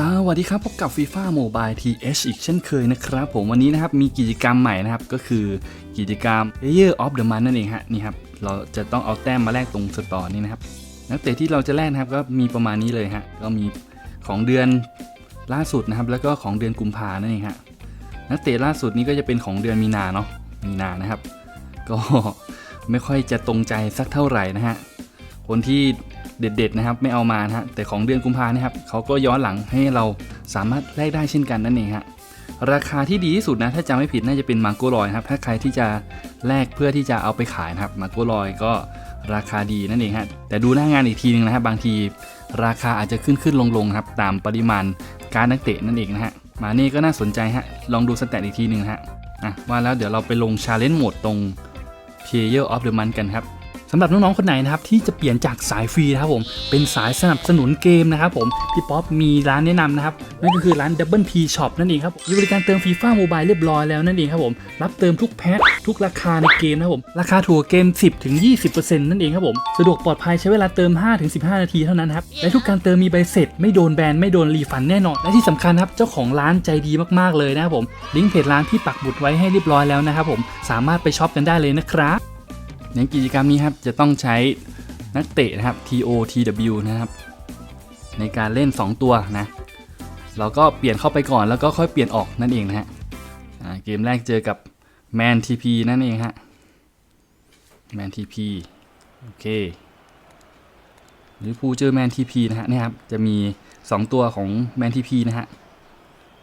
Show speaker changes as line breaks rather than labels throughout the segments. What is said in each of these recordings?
สวัสดีครับ พบกับ FIFA Mobile TH อีกเช่นเคยนะครับผมวันนี้นะครับมีกิจกรรมใหม่นะครับ ก็คือกิจกรรม Player of the Month นั่นเองฮะนี่ครับเราจะต้องเอาแต้มมาแลกตรงสตอร์นี่นะครับ นักเตะที่เราจะแลกนะครับก็มีประมาณนี้เลยฮะก็มีของเดือนล่าสุดนะครับ แล้วก็ของเดือนกุมภานั่นเองฮะนักเตะล่าสุดนี้ก็จะเป็นของเดือนมีนาเนาะมีนานะครับ ก็ไม่ค่อยจะตรงใจสักเท่าไหร่นะฮะคนที่ เด็ดๆนะครับไม่เอามานะฮะแต่ของเดือนกุมภาเนะครับเขาก็ย้อนหลังให้เราสามารถแลกได้เช่นกันนั่นเองฮะราคาที่ดีที่สุดนะถ้าจำไม่ผิดน่าจะเป็นมาโกลอยครับถ้าใครที่จะแลกเพื่อที่จะเอาไปขายนะครับมาโกลอยก็ราคาดีนั่นเองฮะแต่ดูหน้างานอีกทีนึงนะครับบางที ราคาอาจจะขึ้นขึ้นลงลงครับตามปริมาณการนักเตะนั่นเองนะฮะมาเนี่ก็น่าสนใจฮะลองดูสแตทอีกทีหนึ่งนะฮะอะว่าแล้วเดี๋ยวเราไปลงชาเลนจ์โหมดตรง Player of the Month กันครับ สำหรับน้องๆคนไหนนะครับที่จะเปลี่ยนจากสายฟรีนะครับผมเป็นสายสนับสนุนเกมนะครับผมพี่ป๊อปมีร้านแนะนำนะครับนั่นก็คือร้าน Double P Shop นั่นเองครับมีบริการเติมฟีฟ่าโมบายเรียบร้อยแล้วนั่นเองครับผมรับเติมทุกแพ็คทุกราคาในเกมนะครับผมราคาถั่วเกม 10ถึง20%นั่นเองครับผมสะดวกปลอดภัยใช้เวลาเติม 5-15 นาทีเท่านั้นครับและทุกการเติมมีใบเสร็จ ไม่โดนแบนไม่โดนรีฟันแน่นอนและที่สำคัญครับเจ้าของร้านใจดีมากๆเลยนะครับผมลิงก์เพจร้านที่ปักหมุดไว้ให้เรียบร้อยแล้วนะครับผมสามารถไปช็อปกันได้เลยนะครับ ในกิจกรรมนี้ครับจะต้องใช้นักเตะนะครับ TOTW นะครับ ในการเล่น 2 ตัวนะเราก็เปลี่ยนเข้าไปก่อนแล้วก็ค่อยเปลี่ยนออกนั่นเองนะฮะเกมแรกเจอกับ Man TP นั่นเองฮะ Man TP โอเคลิเวอร์พูลเจอ Man TP นะฮะนี่ครับจะมี 2 ตัวของ Man TP นะฮะ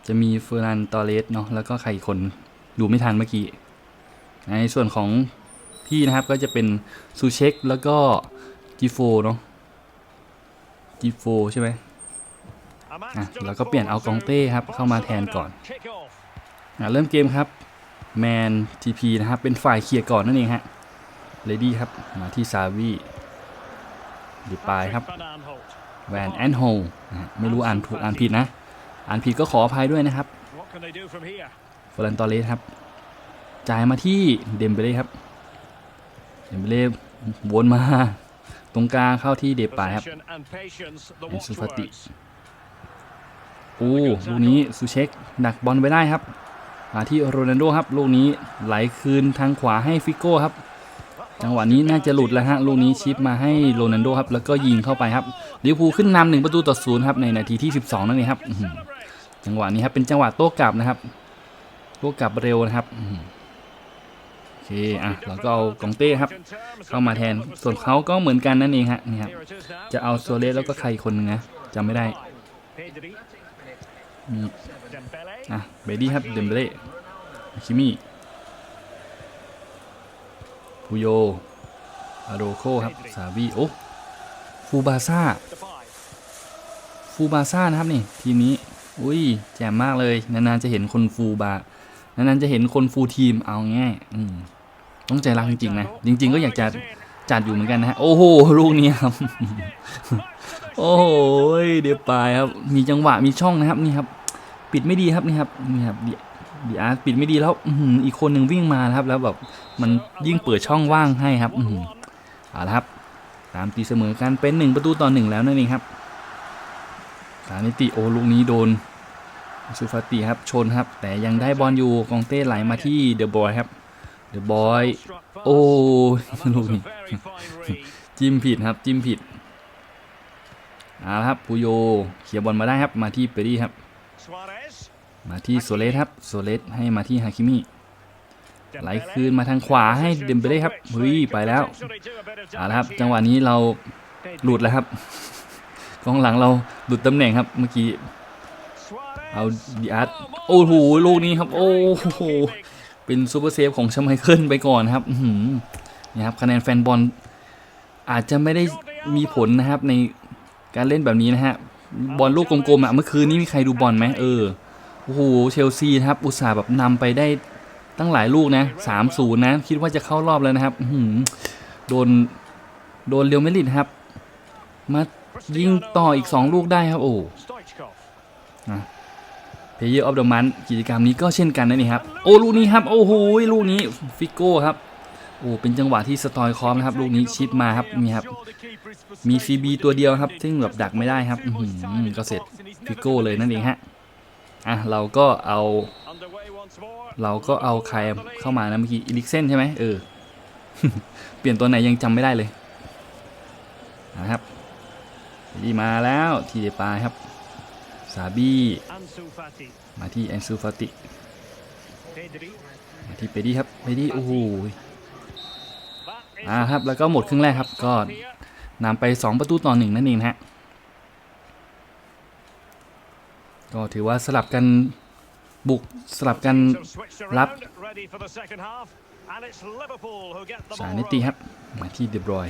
จะมีเฟอร์นันตอเรสเนาะแล้วก็ใครอีกคนดูไม่ทันเมื่อกี้ ในส่วนของ พี่นะครับก็จะเป็นซูเช็คแล้วก็จีโฟเนาะจีโฟใช่ไหม
อะแล้วก็เปลี่ยนเอากองเต้ครับเข้ามาแทนก่อน
อะเริ่มเกมครับแมนทีพนะครับเป็นฝ่ายเคลียร์ก่อนนั่นเองฮะเลดี้ครับมาที่ซาวีดีปลายครับแวนแอนโฮนะไม่รู้อ่านถูกอ่านผิดนะ อ่านผิดก็ขออภัยด้วยนะครับฟลันตอเลสครับ จ่ายมาที่เดมเบเล่ครับ เดมเบเล่วนมา ตรงกลางเข้าที่เดปายครับ
เอ็นซูฟาติ
โอ้ลูกนี้ซูเช็คดักบอลไว้ได้ครับมาที่โรนัลโดครับลูกนี้ไหลคืนทางขวาให้ฟิโก้ครับ จังหวะนี้น่าจะหลุดแล้วฮะลูกนี้ชิปมาให้โรนัลโดครับแล้วก็ยิงเข้าไปครับลิเวอร์พูลขึ้นนำหนึ่งประตูต่อศูนย์ครับในนาทีที่ 12 นั่นเองครับอื้อหือจังหวะนี้ครับเป็นจังหวะโต้กลับนะครับโต้กลับเร็วนะครับอื้อหือโอ เคอะเราก็เอากองเต้ครับ เข้ามาแทนส่วนเขาก็เหมือนกันนั่นเองฮะนี่ครับจะเอาโซเลสแล้วก็ใครอีกคนนึงนะจำไม่ได้มีอะเบดี้ครับเดมเบเล่คิมิพูโยอาโรโคครับซาบีโอ้ฟูบาซ่าฟูบาซ่านะครับนี่ทีนี้อุ้ยแจ่มมากเลยนานๆจะเห็นคนฟูบานานๆจะเห็นคนฟูทีมเอาง่ายอืม ต้องใจรักจริงๆนะจริง ๆ ก็อยากจะจัดอยู่เหมือนกันนะฮะโอ้โหลูกนี้ครับโอ้โหเดี๋ยวปลายครับ มีจังหวะมีช่องนะครับนี่ครับ ปิดไม่ดีครับนี่ครับนี่ครับดีอาร์ปิดไม่ดีแล้วอื้อหืออีกคนหนึ่งวิ่งมานะครับ แล้วแบบมันยิ่งเปิดช่องว่างให้ครับอือหือเอาละครับ ตามตีเสมอกันเป็นหนึ่งประตูต่อหนึ่งแล้วนั่นเองครับสานิติโอลูกนี้โดนซูฟาติครับชนครับ แต่ยังได้บอลอยู่กองเต้ไหลมาที่เดอะบอยครับ เดอะบอย โอ้ยลูกนี้จิ้มผิดครับ จิ้มผิดเอาละครับปูโยเขียร์บอลมาได้ครับ มาที่เปรี่ครับ มาที่โซเลสครับ โซเลสให้มาที่ฮาคิมิไหลคืนมาทางขวาให้เดมเบเล่ครับเฮ้ยไปแล้วเอาละครับ จังหวะนี้เราหลุดแล้วครับกองหลังเราหลุดตำแหน่งครับเมื่อกี้เอาดีอาร์ตโอ้โหลูกนี้ครับ โอ้โห เป็นซูเปอร์เซฟของชไมเคิลไปก่อนครับนี่ครับคะแนนแฟนบอลอาจจะไม่ได้มีผลนะครับในการเล่นแบบนี้นะฮะบอลลูกกลมๆอะเมื่อคืนนี้มีใครดูบอลไหมเออโอ้โหเชลซีครับ อุตส่าห์แบบนำไปได้ตั้งหลายลูกนะสามศูนย์นะ คิดว่าจะเข้ารอบแล้วนะครับโดนโดนเรียวเมดริดครับ มายิงต่ออีก2ลูกได้ครับ โอ้ เยอร์ออฟเดอะมันกิจกรรมนี้ก็เช่นกันนะนี่ครับโอ้ลูกนี้ครับโอ้โหลูกนี้ฟิโก้ครับโอ้เป็นจังหวะที่สตอยคอมนะครับลูกนี้ชิปมาครับมีครับมี CB ตัวเดียวครับ ซึ่งแบบดักไม่ได้ครับอื้อหือก็เสร็จฟิโก้เลยนั่นเองฮะอะเราก็เอา เราก็เอาใครเข้ามานะเมื่อกี้อีลิกเซนใช่ไหมเออเปลี่ยนตัวไหนยังจำไม่ได้เลยนะครับดีมาแล้วทีเดปาครับ ซาบี้ มาที่แอนซูฟาติ มาที่เปดี้ครับ เปดี้โอ้โหอ่าครับ แล้วก็หมดครึ่งแรกครับ ก็นำไป 2 ประตูต่อหนึ่งนั่นเองนะฮะ ก็ถือว่าสลับกันบุกสลับกัน
รับ
สายนิติครับ มาที่เดบรอย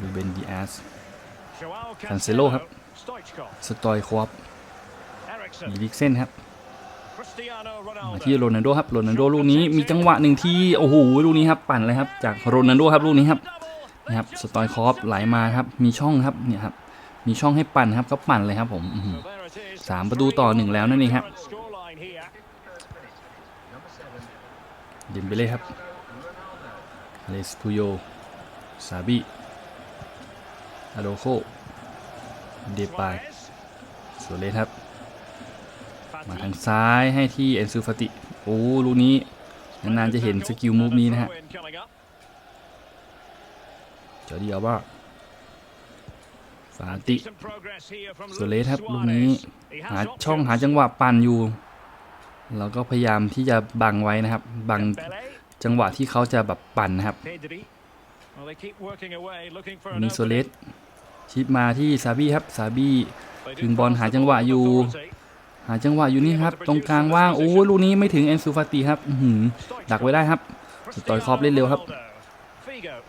ลูเบนดีอาส
Cancelo ครับ
สตอยควอปอีลิกเซนครับมา
มา
ที่
ที่
โรนัลโดครับโรนัลโดลูกนี้มีจังหวะหนึ่งที่โอ้โหลูกนี้ครับปั่นเลยครับจากโรนัลโดครับลูกนี้ครับนะครับสตอยคอปไหลมาครับมีช่องครับเนี่ยครับมีช่องให้ปั่นครับก็ปั่นเลยครับผมอื้อหือ
สามประตูต่อหนึ่งแล้วนั่นเองครับ
เดมเบเล่ครับเลสพูโยซาบิ อาโดโคเดปายโซเลสครับ มาทางซ้ายให้ที่เอนซูฟาติ โอ้ลูกนี้ นานๆจะเห็นสกิลมูฟนี้นะฮะจอดีอัลบ้าฟาติ
โซเลสครับลูกนี้
หาช่องหาจังหวะปั่นอยู่เราก็พยายามที่จะบังไว้นะครับ บังจังหวะที่เขาจะแบบปั่นนะครับ
นิโซเลส
ชิปมาที่ซาบี้ครับซาบี้ถึงบอลหาจังหวะอยู่ หาจังหวะอยู่นี่ครับ ตรงกลางว่างโอ้ลูกนี้ไม่ถึงเอนซูฟาติครับอื้อหือดักไว้ได้ครับสตอยคอปเล่นเร็วครับ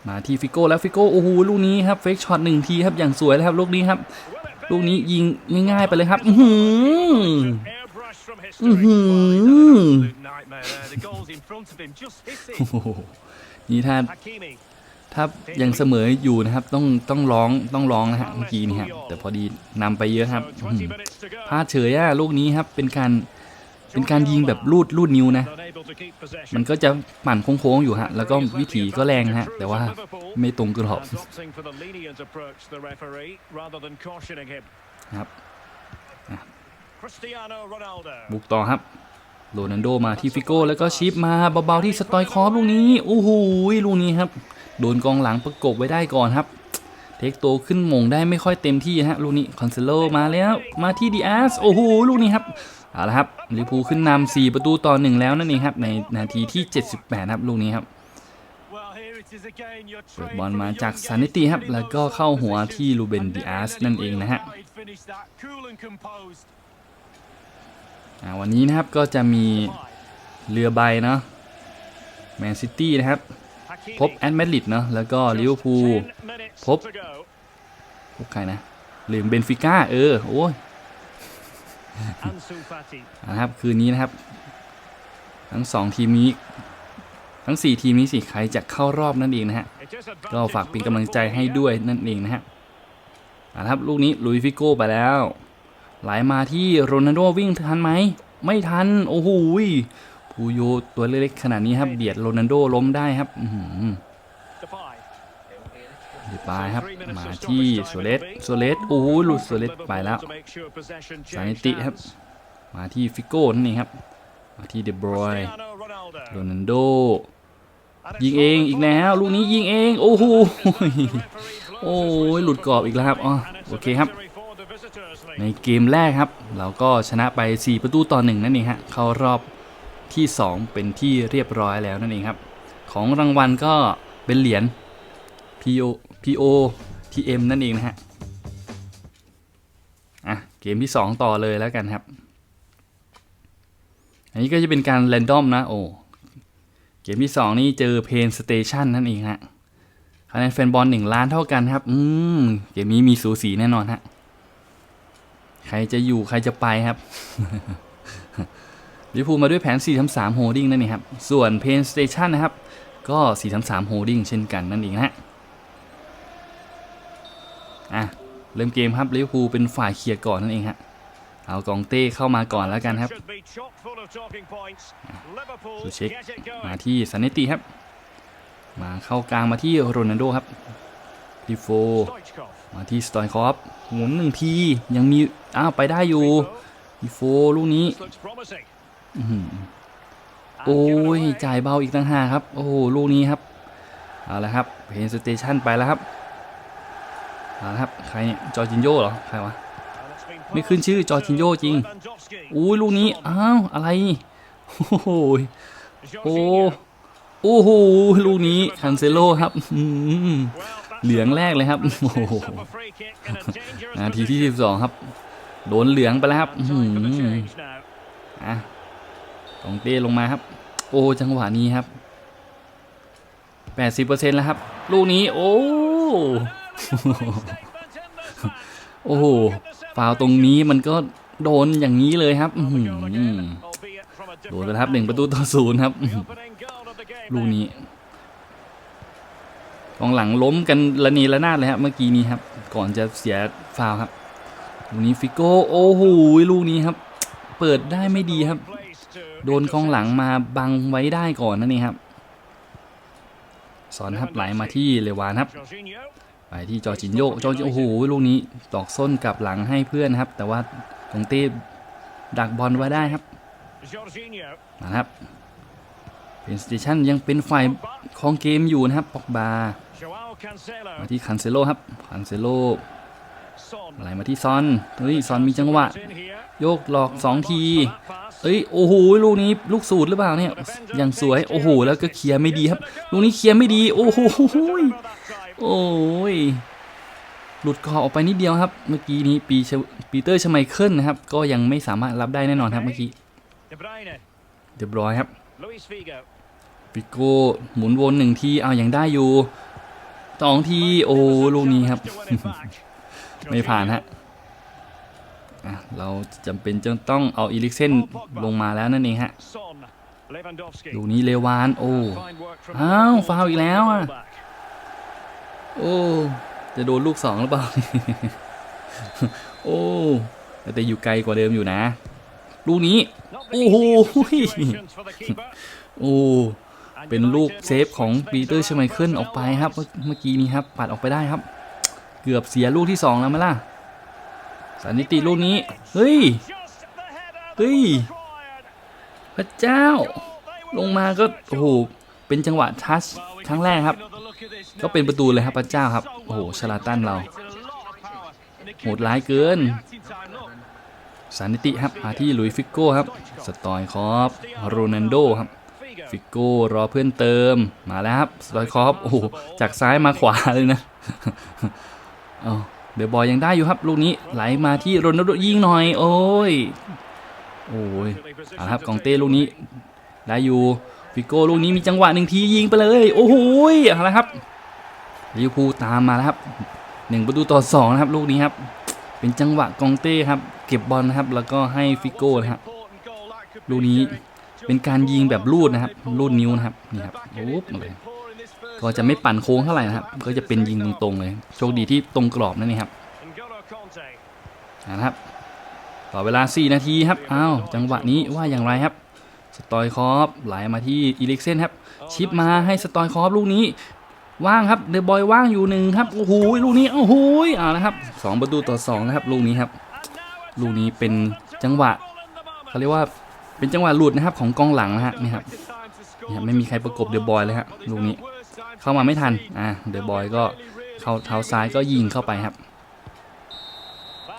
มาที่ฟิโก้แล้วฟิโก้โอ้โหลูกนี้ครับเฟกช็อตหนึ่งทีครับอย่างสวยเลยครับลูกนี้ครับ ลูกนี้ยิงง่ายๆไปเลยครับอื้อหืออื้อหือโอ้โหนี่ถ้า ถ้ายังเสมออยู่นะครับ ต้องต้องร้องต้องร้องนะฮะเมื่อกี้นี่ครับแต่พอดีนำไปเยอะครับพลาดเฉยอะลูกนี้ครับเป็นการเป็นการยิงแบบลูดลูดนิ้วนะ มันก็จะปั่นโค้งๆอยู่ฮะ แล้วก็วิถีก็แรงฮะ แต่ว่าไม่ตรงกรอบครับบุกต่อครับโรนัลโดมาที่ฟิโก้แล้วก็ชิปมาเบาๆที่สตอยคอฟลูกนี้โอ้โหลูกนี้ครับ โดนกองหลังประกบไว้ได้ก่อนครับ เทคโตขึ้นมงได้ไม่ค่อยเต็มที่ฮะลูกนี้คอนเซโลมาแล้วมาที่ดีอาสโอ้โหลูกนี้ครับเอาละครับลิพูขึ้นนำ4ประตูต่อหนึ่งแล้วนั่นเองครับในนาทีที่ 78 ครับลูกนี้ครับ
เปิดบอลมาจากซานิติครับ แล้วก็เข้าหัวที่ลูเบนดิอาสนั่นเองนะฮะ
วันนี้นะครับก็จะมีเรือใบเนาะแมนซิตี้นะครับ พ
พ
บบแอ
แอ
ต
ด
มา
มา
ด
ด
ริ
ริ
ด
ด
เนาะแล้วก็ลิ
ลิ
เว
เว
อ
อ
ร์
ร์
พู
พู
ล
ล
พ
พ
บบพบใครนะลืมเบนฟิก้าเออ โอ้ยนะครับ คืนนี้นะครับ ทั้งสองทีมนี้ ทั้ง 4 ทีมนี้สิใครจะเข้ารอบนั่นเองนะฮะ ก็
ก็
ฝา
ฝากก
เป็
เป็นน
กำ
กำ
ลั
ลั
ง
ง
ใจ
ใจ
ให้
ให้
ด้
ด้
ว
วยย
นั่นเองนะฮะอ่าครับลูกนี้ลุยฟิโก้ไปแล้ว ไหลมาที่โรนัลโดวิ่งทันไหม ไม่ทัน โอ้โห ยพูโยตัวเล็กๆขนาดนี้ครับเบียดโรนัลโดล้มได้ครับอื้อหือเดียวไปครับ มาที่โซเลสโซเลสโอ้โหหลุดโซเลสไปแล้ว
สานิติครับ
มาที่ฟิโก้นั่ครับ มาที่เดบรอยโรนัลโดยิ
ยิ
งเอ
ง
อีกแล้
ว
ลูกนี้ยิงเอ
ง
โอ้โห
โอ้
โอ้ยหลุดกรอบอีกแล้วครับอ๋อโอเคครับ ในเกมแรกครับ เราก็ชนะไป 4 ประตูต่อหนึ่งนั่นเองฮะเข้ารอบ ที่ 2 เป็นที่เรียบร้อยแล้วนั่นเองครับ ของรางวัลก็เป็นเหรียญ PO PO TM นั่นเองนะฮะอะเกมที่ 2 ต่อเลยแล้วกันครับ อันนี้ก็จะเป็นการแรนดอมนะโอ้เกมที่ 2 นี่เจอเพนสเตชันนั่นเองฮะคะแนนแฟนบอล1ล้านเท่ากันครับ อืม เกมนี้มีสูสีแน่นอนฮะ ใครจะอยู่ใครจะไปครับ ลิเวอร์พูลมาด้วยแผน 4-3-3โฮดดิ้งนั่นเองครับ ส่วนเพนสเตชันนะครับ ก็ 4-3-3โฮดดิ้งเช่นกันนั่นเองนะฮะ อะ เริ่มเกมครับลิเวอร์พูลเป็นฝ่ายเคลียร์ก่อนนั่นเองฮะ เอากองเต้เข้ามาก่อนแล้วกันครับ
สุ
สุ
เช
เช็
ค
ค
มา
มา
ที่
ที่สันนิติครับ มาเข้ากลางมาที่โรนัลโดครับดิโฟมาที่สตอยคอฟหมุนหนึ่งที ยังมี อ้าว ไปได้อยู่ดิโฟลูกนี้อื้อหือ โอ้ย จ่ายเบาอีกต่างหากครับ โอ้โห ลูกนี้ครับ เอาละครับเพนสเตชันไปแล้วครับ เอาละครับ ใครเนี่ย จอร์จินโยเหรอ ใครวะ ไม่ขึ้นชื่อจอร์จินโยจริง อุ้ยลูกนี้ อ้าว อะไร โอ้โหโอ้โอ้โห ลูกนี้คันเซโลครับอื้อหือเหลืองแรกเลยครับ โอ้โหนาทีที่ 12 ครับ โดนเหลืองไปแล้วครับอื้อหืออะ ตองเต้ลงมาครับ โอ้จังหวะนี้ครับ80%แล้วครับ ลูกนี้ โอ้ โอ้โหฟาวตรงนี้มันก็โดนอย่างนี้เลยครับโดนไปครับหนึ่งประตูต่อศูนย์ครับ ลูกนี้กองหลังล้มกันระนีระนาดเลยครับเมื่อกี้นี้ครับ ก่อนจะเสียฟาวครับ ลูกนี้ฟิโก้ โอ้โห ลูกนี้ครับ เปิดได้ไม่ดีครับ โดนกองหลังมาบังไว้ได้ก่อนนั่นเองครับ สอนครับไหลมาที่เลวานครับ ไปที่จอร์จินโยจอร์จิโอ้โหลูกนี้ตอกส้นกลับหลังให้เพื่อนครับ แต่ว่าตรงเต้ดักบอลไว้ได้ครับนะครับเป็นสเตชันยังเป็นฝ่ายคองเกมอยู่นะครับปอกบามาที่คันเซโลครับคันเซโลไหลมาที่ซอนเฮ้ยซอนมีจังหวะ โยกหลอกสองที เอ้ยโอ้โหลูกนี้ลูกสูตรหรือเปล่าเนี่ยอย่างสวยโอ้โหแล้วก็เคลียร์ไม่ดีครับ ลูกนี้เคลียร์ไม่ดีโอ้โหโอ้ยหลุดกรอบออกไปนิดเดียวครับ เมื่อกี้นี้ปีเชปีเตอร์ชไมเคิลนะครับ ก็ยังไม่สามารถรับได้แน่นอนครับเมื่อกี้เรียบร้อยครับปิโก้หมุนวนหนึ่งทีเอาอย่างได้อยู่สองทีโอ้ลูกนี้ครับ ไม่ผ่านฮะอะ เราจำเป็นจะต้องเอาอีลิกเซนลงมาแล้วนั่นเองฮะลูกนี้เลวานโอ้อ้าวฟาวอีกแล้วอะโอ้จะโดนลูกสองหรือเปล่าโอ้แต่อยู่ไกลกว่าเดิมอยู่นะ ลูกนี้ โอ้โหโอ้เป็นลูกเซฟของปีเตอร์ชไมเคิลออกไปครับ เมื่อกี้นี้ครับปัดออกไปได้ครับ เกือบเสียลูกที่สองแล้วไหมล่ะ สันนิติลูกนี้ เฮ้ย เฮ้ย พระเจ้า ลงมาก็ โอ้โห เป็นจังหวะทัชครั้งแรกครับ ก็เป็นประตูเลยครับพระเจ้าครับ โอ้โห ชลาตันเรา โหดร้ายเกิน สันนิติครับมาที่ลุยฟิกโก้ครับ สตอยคอฟโรนันโดครับ ฟิกโก้รอเพื่อนเติม มาแล้วครับ สตอยคอฟโอ้โห จากซ้ายมาขวาเลยนะเอ เดอะบอยยังได้อยู่ครับลูกนี้ไหลมาที่โรนัลโดยิงหน่อยโอ้ยโอ้ยเอาละครับกองเต้ลูกนี้ได้อยู่ฟิโก้ลูกนี้มีจังหวะหนึ่งทียิงไปเลย โอ้โหยเอาละครับลิวพูตามมาแล้วครับหนึ่งประตูต่อสองนะครับลูกนี้ครับเป็นจังหวะกองเต้ครับเก็บบอลนะครับแล้วก็ให้ฟิโก้นะครับลูกนี้เป็นการยิงแบบลูดนะครับลูดนิ้วนะครับนี่ครับปุ๊บมาเลย ก็จะไม่ปั่นโค้งเท่าไหร่นะครับ ก็จะเป็นยิงตรงๆเลย โชคดีที่ตรงกรอบนั่นเองครับเอาละครับ ต่อเวลา 4 นาทีครับ อ้าว จังหวะนี้ว่าอย่างไรครับ สตอยคอฟไหลมาที่อีลิกเซนครับ ชิปมาให้สตอยคอฟลูกนี้ ว่างครับเดอะบอยว่างอยู่หนึ่งครับ โอ้โห ลูกนี้ โอ้โหเอาละครับสองประตูต่อสองนะครับ ลูกนี้ครับ ลูกนี้เป็นจังหวะเขาเรียกว่าเป็นจังหวะหลุดนะครับของกองหลังนะฮะนี่ครับนี่ครับไม่มีใครประกบเดอะบอยเลยครับลูกนี้ เข้ามาไม่ทัน อ่าเดอะบอยก็เข้าเท้าซ้ายก็ยิงเข้าไปครับ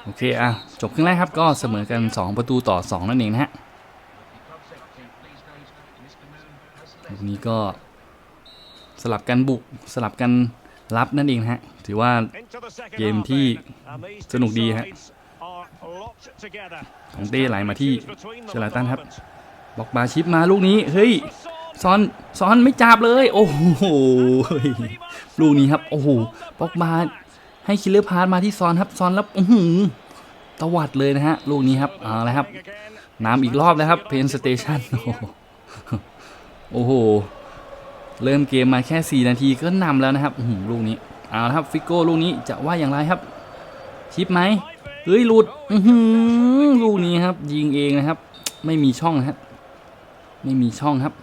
โอเค อะ จบครึ่งแรกครับก็เสมอกัน 2 ประตูต่อ 2 นั่นเองนะฮะลูกนี้ก็สลับกันบุกสลับกันรับนั่นเองฮะ ถือว่า
เกมที่สนุกดีฮะ
ของเต้ไหลมาที่เชลาตันครับบอกบาชิปมาลูกนี้ เฮ้ย ซอนซอนไม่จับเลย โอ้โหลูกนี้ครับ โอ้โหบอกบาให้คิลเลอร์พาร์มาที่ซอนครับซอนแล้วอื้อหือตวัดเลยนะฮะ ลูกนี้ครับเอาละครับน้ำอีกรอบแล้วครับเพนสเตชันโอ้โห เริ่มเกมมาแค่ 4 นาทีก็นำแล้วนะครับอื้อหือลูกนี้เอาละครับฟิโก้ลูกนี้จะว่าอย่างไรครับ ชิปไหมเฮ้ยหลุดอือหือลูกนี้ครับ ยิงเองนะครับ ไม่มีช่องนะครับไม่มีช่องครับ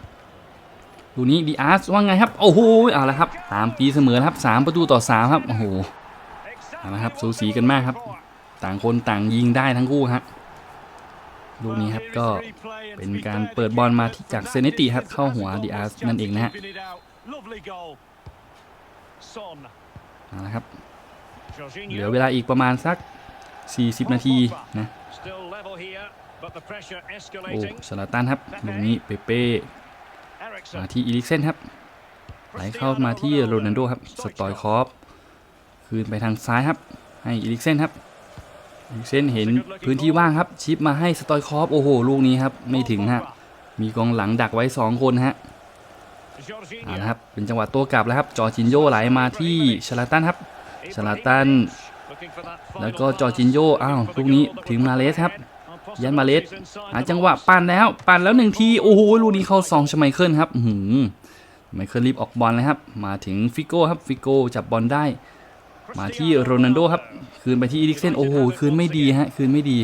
เลูนี้ดีอาร์สว่าไงครับ โอ้โหเอาละครับ ตามตีเสมอครับสามประตูต่อสามครับ โอ้โหเอาละครับสูสีกันมากครับ ต่างคนต่างยิงได้ทั้งคู่ฮะลูกนี้ครับก็เป็นการเปิดบอลมาที่จากเซเนติครับเข้าหัวดีอาร์สนั่นเองนะฮะเอาละครับ เหลือเวลาอีกประมาณสัก 40 นาทีนะโอ้สลาตันครับลูกนี้เปเป้ มาที่อีลิกเซนครับไหลเข้ามาที่โรนัลโดครับสตอยคอฟคืนไปทางซ้ายครับ ให้อีลิกเซนครับอีลิกเซนเห็นพื้นที่ว่างครับ ชิปมาให้สตอยคอฟโอ้โหลูกนี้ครับไม่ถึงฮะมีกองหลังดักไว้ 2 คนฮะเอาละครับเป็นจังหวะตัวกลับแล้วครับจอจินโยไหลมาที่ชลาตันครับชลาตันแล้วก็จอจินโยอ้าวลูกนี้ถึงมาเลสครับ ยันมาเลสหาจังหวะปั่นแล้ว ปั่นแล้วหนึ่งทีโอ้โหลูกนี้เข้าซองชไมเคิลครับหือไมเคิลรีบออกบอลเลยครับ มาถึงฟิโก้ครับฟิโก้จับบอลได้ มาที่โรนัลโดครับ คืนไปที่อีริกเซนโอ้โหคืนไม่ดีฮะ คืนไม่ดี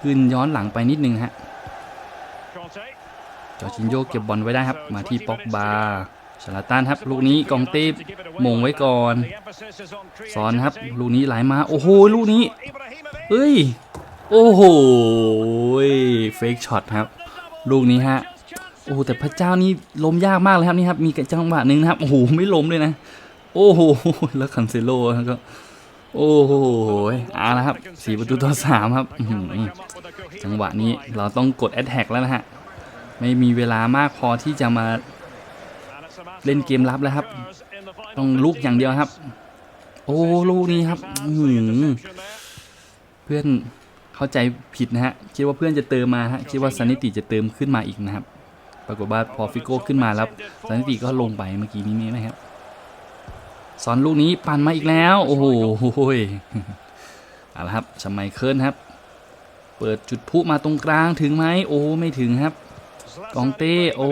คืนย้อนหลังไปนิดนึงฮะจอร์จินโยเก็บบอลไว้ได้ครับ มาที่ป็อกบาชลาตันครับ ลูกนี้กองเต้มงไว้ก่อนซอนครับ ลูกนี้ไหลมา โอ้โห ลูกนี้ เฮ้ย โอ้โหเฟกช็อตครับ ลูกนี้ฮะ โอ้แต่พระเจ้านี่ล้มยากมากเลยครับนี่ครับ มีจังหวะหนึ่งนะครับ โอ้โห ไม่ล้มเลยนะ โอ้โห แล้วคันเซโลก็ โอ้โหเอาละครับสี่ประตูต่อสามครับ จังหวะนี้เราต้องกดแอ t แท็กแล้วนะฮะ ไม่มีเวลามากพอที่จะมาเล่นเกมรับแล้วครับ ต้องลุกอย่างเดียวครับ โอ้ ลูกนี้ครับ เพื่อน เข้าใจผิดนะฮะคิดว่าเพื่อนจะเติมมาฮะคิดว่าซันนิติจะเติมขึ้นมาอีกนะครับ ปรากฏว่าพอฟิโก้ขึ้นมาแล้วซันนิติก็ลงไปเมื่อกี้นี้นะครับสอนลูกนี้ปั่นมาอีกแล้ว โอ้โหเอาละครับชไมเคิลครับ เปิดจุดพุมาตรงกลางถึงไหมโอ้ไม่ถึงครับ กองเต้โอ้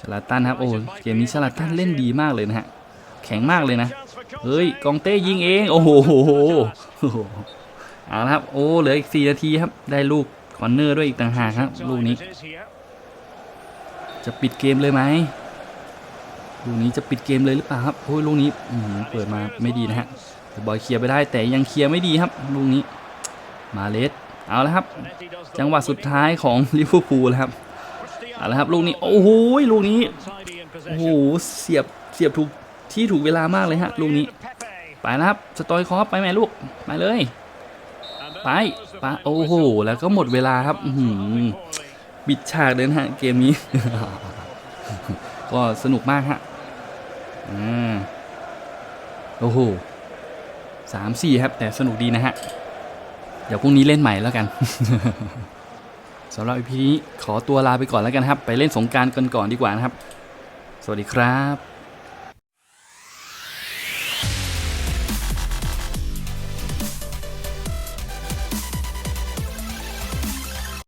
ชลาตันครับโอ้เกมนี้ชลาตันเล่นดีมากเลยนะฮะแข็งมากเลยนะ เฮ้ยกองเต้ยิงเอง โอ้โห เอาละครับโอ้เหลืออีก 4 นาทีครับ ได้ลูกคอนเนอร์ด้วยอีกต่างหากครับ ลูกนี้ จะปิดเกมเลยไหมลูกนี้จะปิดเกมเลยหรือเปล่าครับโอ้ยลูกนี้เปิดมาไม่ดีนะฮะบอยเคลียร์ไปได้แต่ยังเคลียร์ไม่ดีครับ ลูกนี้มาเลสเอาละครับ จังหวะสุดท้ายของลิเวอร์พูลครับเอาละครับลูกนี้โอ้โหลูกนี้โอ้โหเสียบเสียบถูกที่ถูกเวลามากเลยฮะลูกนี้ไปแล้วครับสตอยคอฟไปไหมลูกไปเลย ไปไปโอ้โห แล้วก็หมดเวลาครับอื้อหือปิดฉากเลยนะฮะเกมนี้ ก็สนุกมากฮะอโอ้โหสามสี่ครับ แต่สนุกดีนะฮะ เดี๋ยวพรุ่งนี้เล่นใหม่แล้วกันสำหรับ EP นี้ขอตัวลาไปก่อนแล้วกันครับ ไปเล่นสงการกันก่อนดีกว่านะครับ สวัสดีครับ